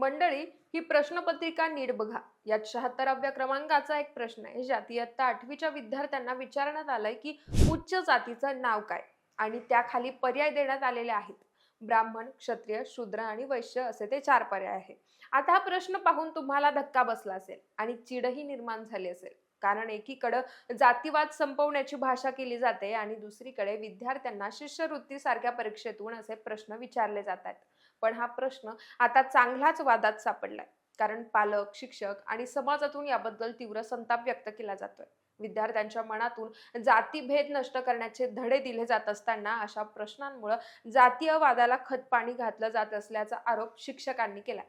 मंडळी ही प्रश्नपत्रिका नीट बघा. यात शहात्तराव्या क्रमांकाचा एक प्रश्न आहे. ज्यात इयत्ता आठवीच्या विद्यार्थ्यांना विचारण्यात आलंय की उच्च जातीचं नाव काय? आणि त्याखाली पर्याय देण्यात आलेले आहेत. ब्राह्मण क्षत्रिय शूद्र आणि वैश्य असे ते चार पर्याय आहे. आता हा प्रश्न पाहून तुम्हाला धक्का बसला असेल आणि चिडही निर्माण झाली असेल. कारण एकीकडं जातीवाद संपवण्याची भाषा केली जाते आणि दुसरीकडे विद्यार्थ्यांना शिष्यवृत्ती सारख्या परीक्षेतून असे प्रश्न विचारले जातात. पण हा प्रश्न आता चांगलाच वादात सापडलाय. कारण पालक शिक्षक आणि समाजातून याबद्दल तीव्र संताप व्यक्त केला जातोय. विद्यार्थ्यांच्या मनातून जातीभेद नष्ट करण्याचे धडे दिले जात असताना अशा प्रश्नांमुळे जातीय वादाला खतपाणी घातलं जात असल्याचा आरोप शिक्षकांनी केला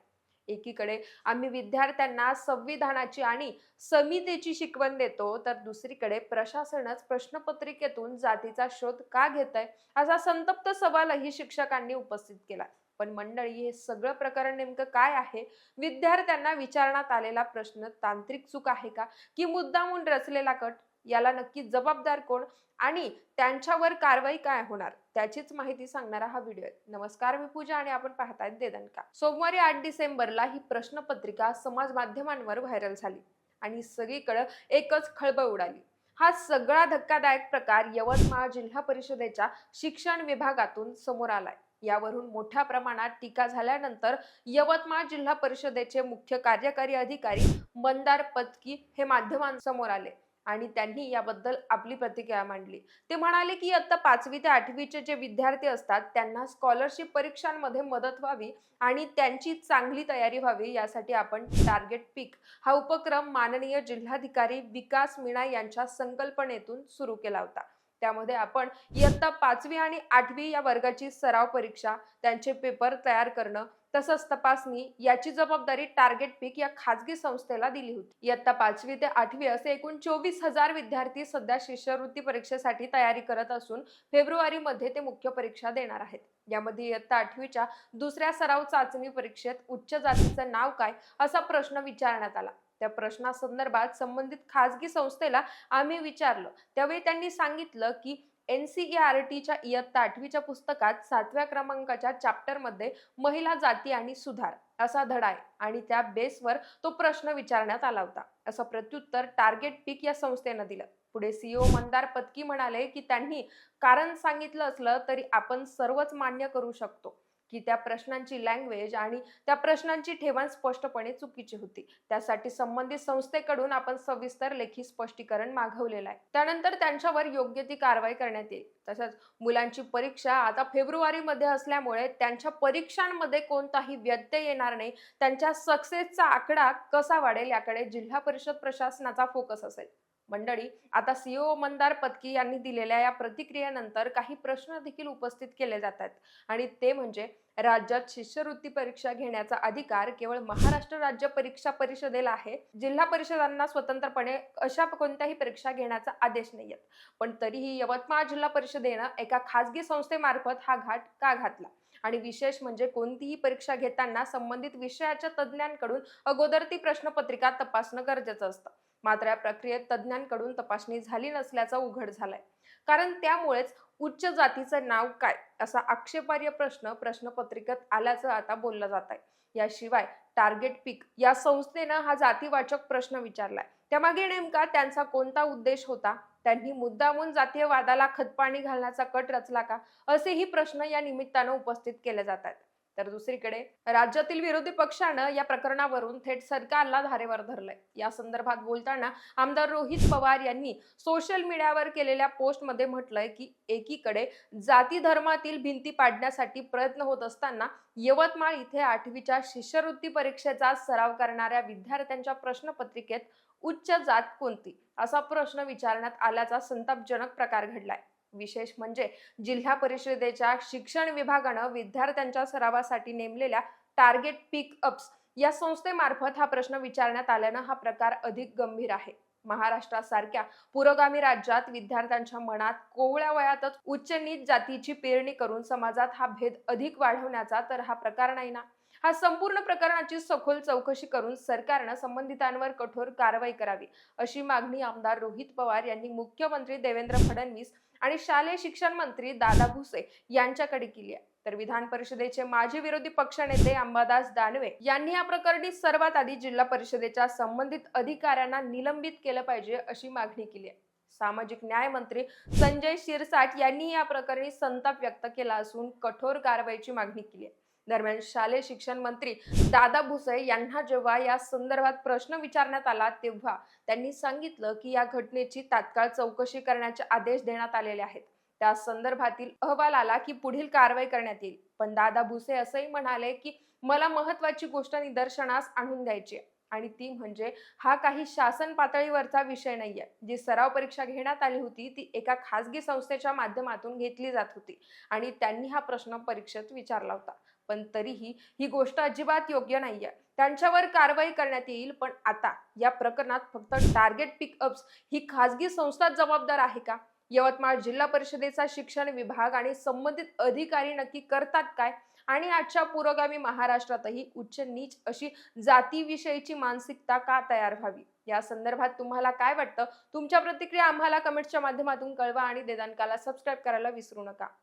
एकीकडे आम्ही विद्यार्थ्यांना संविधानाची आणि समितेची शिकवण देतो तर दुसरीकडे प्रशासनच प्रश्नपत्रिकेतून जातीचा शोध का घेत आहे असा संतप्त सवालही शिक्षकांनी उपस्थित केला पण मंडळी हे सगळं प्रकरण नेमकं काय आहे? विद्यार्थ्यांना विचारण्यात आलेला प्रश्न तांत्रिक चूक आहे का? की मुद्दामून रचलेला कट? याला नक्की जबाबदार कोण? आणि त्यांच्यावर कारवाई काय होणार? त्याचीच माहिती सांगणारा हा व्हिडिओ आहे. नमस्कार मी पूजा आणि आपण पाहतायत देदनका सोमवारी आठ डिसेंबरला ही प्रश्नपत्रिका समाज माध्यमांवर व्हायरल झाली आणि सगळीकडे एकच खळबळ उडाली. हा सगळा धक्कादायक प्रकार यवतमाळ जिल्हा परिषदेच्या शिक्षण विभागातून समोर आलाय. यावरून मोठ्या प्रमाणात टीका झाल्यानंतर यवतमाळ जिल्हा परिषदेचे मुख्य कार्यकारी अधिकारी मंदार पत्की हे माध्यमांसमोर आले आणि त्यांनी याबद्दल आपली प्रतिक्रिया मांडली. ते म्हणाले की आता पाचवी ते आठवीचे जे विद्यार्थी असतात त्यांना स्कॉलरशिप परीक्षांमध्ये मदत व्हावी आणि त्यांची चांगली तयारी व्हावी यासाठी आपण टार्गेट पीक. हा उपक्रम माननीय जिल्हाधिकारी विकास मीणा यांच्या संकल्पनेतून सुरू केला होता. त्यामध्ये आपण इयत्ता पाचवी आणि आठवी या वर्गाची सराव परीक्षा त्यांचे पेपर तयार करणं तसंच तपासणी याची जबाबदारी टार्गेट पीक या खाजगी संस्थेला दिली होती. इयत्ता पाचवी ते आठवी असे एकूण चोवीस हजार विद्यार्थी सध्या शिष्यवृत्ती परीक्षेसाठी तयारी करत असून फेब्रुवारीमध्ये ते मुख्य परीक्षा देणार आहेत. यामध्ये इयत्ता आठवीच्या दुसऱ्या सराव चाचणी परीक्षेत उच्च जातीचं नाव काय असा प्रश्न विचारण्यात आला. त्या प्रश्नासंदर्भात संबंधित खाजगी संस्थेला आम्ही विचारलं. त्यावेळी त्यांनी सांगितलं की एन सी ई आर टीच्या इयत्ता आठवीच्या पुस्तकात सातव्या क्रमांकाच्या चॅप्टरमध्ये महिला जाती आणि सुधार असा धडा आहे आणि त्या बेसवर तो प्रश्न विचारण्यात आला होता. असं प्रत्युत्तर टार्गेट पीक या संस्थेनं दिलं. पुढे सीईओ मंदार पत्की म्हणाले की त्यांनी कारण सांगितलं असलं तरी आपण सर्वच मान्य करू शकतो. की त्या प्रश्नांची लँग्वेज आणि त्या प्रश्नांची ठेवण स्पष्टपणे चुकीची होती. त्यासाठी संबंधित संस्थेकडून आपण सविस्तर लेखी स्पष्टीकरण मागवलेलं आहे. त्यानंतर त्यांच्यावर योग्य ती कारवाई करण्यात येईल. तसंच मुलांची परीक्षा आता फेब्रुवारीमध्ये असल्यामुळे त्यांच्या परीक्षांमध्ये कोणताही व्यत्यय येणार नाही. त्यांच्या सक्सेसचा आकडा कसा वाढेल याकडे जिल्हा परिषद प्रशासनाचा फोकस असेल. मंडळी आता सीओ मंदार पत्की यांनी दिलेल्या या प्रतिक्रियेनंतर काही प्रश्न देखील उपस्थित केले जातात. आणि ते म्हणजे राज्यात शिष्यवृत्ती परीक्षा घेण्याचा अधिकार केवळ महाराष्ट्र राज्य परीक्षा परिषदेला आहे. जिल्हा परिषदांना स्वतंत्रपणे अशा कोणत्याही परीक्षा घेण्याचा आदेश नाहीयेत पण तरीही यवतमाळ जिल्हा परिषदेनं एका खासगी संस्थेमार्फत हा घाट का घातला? आणि विशेष म्हणजे कोणतीही परीक्षा घेताना संबंधित विषयाच्या तज्ज्ञांकडून अगोदर ती प्रश्नपत्रिका तपासणं गरजेचं असतं. मात्र या प्रक्रियेत तज्ज्ञांकडून तपासणी झाली नसल्याचा उघड झालाय. कारण त्यामुळेच उच्च जातीचं नाव काय? असा आक्षेपार्ह प्रश्न प्रश्नपत्रिकेत आल्याचं आता बोललं जात आहे याशिवाय टार्गेट पीक या संस्थेनं हा जातीवाचक प्रश्न विचारलाय. त्यामागे नेमका त्यांचा कोणता उद्देश होता? त्यांनी मुद्दामून जातीय वादाला खतपाणी घालण्याचा कट रचला का? असेही प्रश्न या निमित्तानं उपस्थित केले जातात तर दुसरीकडे राज्यातील विरोधी पक्षानं या प्रकरणावरून थेट सरकारला धारेवर धरलंय. या संदर्भात बोलताना आमदार रोहित पवार यांनी सोशल मीडियावर केलेल्या पोस्टमध्ये म्हटलंय की एकीकडे जाती धर्मातील भिंती पाडण्यासाठी प्रयत्न होत असताना यवतमाळ इथे आठवीच्या शिष्यवृत्ती परीक्षेचा सराव करणाऱ्या विद्यार्थ्यांच्या प्रश्नपत्रिकेत उच्च जात कोणती? असा प्रश्न विचारण्यात आल्याचा संतापजनक प्रकार घडलाय. विशेष म्हणजे जिल्हा परिषदेच्या शिक्षण विभागानं विद्यार्थ्यांच्या सरावासाठी नेमलेल्या टार्गेट पिक अप्स या संस्थेमार्फत हा प्रश्न विचारण्यात आल्यानं हा प्रकार अधिक गंभीर आहे. महाराष्ट्रासारख्या पुरोगामी राज्यात विद्यार्थ्यांच्या मनात कोवळ्या वयातच उच्च नीच जातीची पेरणी करून समाजात हा भेद अधिक वाढवण्याचा तर हा प्रकार नाही ना? हा संपूर्ण प्रकरणाची सखोल चौकशी करून सरकारनं संबंधितांवर कठोर कारवाई करावी अशी मागणी आमदार रोहित पवार यांनी मुख्यमंत्री देवेंद्र फडणवीस आणि शालेय शिक्षण मंत्री दादा भुसे यांच्याकडे केली आहे. तर विधान परिषदेचे माजी विरोधी पक्षनेते अंबादास दानवे यांनी या प्रकरणी सर्वात आधी जिल्हा परिषदेच्या संबंधित अधिकाऱ्यांना निलंबित केलं पाहिजे अशी मागणी केली आहे. सामाजिक न्याय मंत्री संजय शिरसाट यांनी या प्रकरणी संताप व्यक्त केला असून कठोर कारवाईची मागणी केली आहे. दरम्यान शालेय शिक्षण मंत्री दादा भुसे यांना जेव्हा या संदर्भात प्रश्न विचारण्यात आला तेव्हा त्यांनी सांगितलं की या घटनेची तात्काळ चौकशी करण्याचे आदेश देण्यात आलेले आहेत. त्या संदर्भातील अहवाल आला की पुढील कारवाई करण्यात येईल. पण दादा भुसे असंही म्हणाले की मला महत्वाची गोष्ट निदर्शनास आणून द्यायची आणि ती म्हणजे हा काही शासन पातळीवरचा विषय नाहीये. जी सराव परीक्षा घेण्यात आली होती ती एका खासगी संस्थेच्या माध्यमातून घेतली जात होती आणि त्यांनी हा प्रश्न परीक्षेत विचारला होता. पण तरीही ही गोष्ट अजिबात योग्य नाहीये. त्यांच्यावर कारवाई करण्यात येईल पण आता या प्रकरणात फक्त टार्गेट पिकअप्स ही खासगी संस्था जबाबदार आहे का? यवतमाळ जिल्हा परिषदेचा शिक्षण विभाग आणि संबंधित अधिकारी नक्की करतात काय? आणि आजच्या पुरोगामी महाराष्ट्रातही उच्च नीच अशी जातीविषयीची मानसिकता का तयार व्हावी? या संदर्भात तुम्हाला काय वाटतं? तुमच्या प्रतिक्रिया आम्हाला कमेंटच्या माध्यमातून कळवा आणि देदानकाला सबस्क्राईब करायला विसरू नका.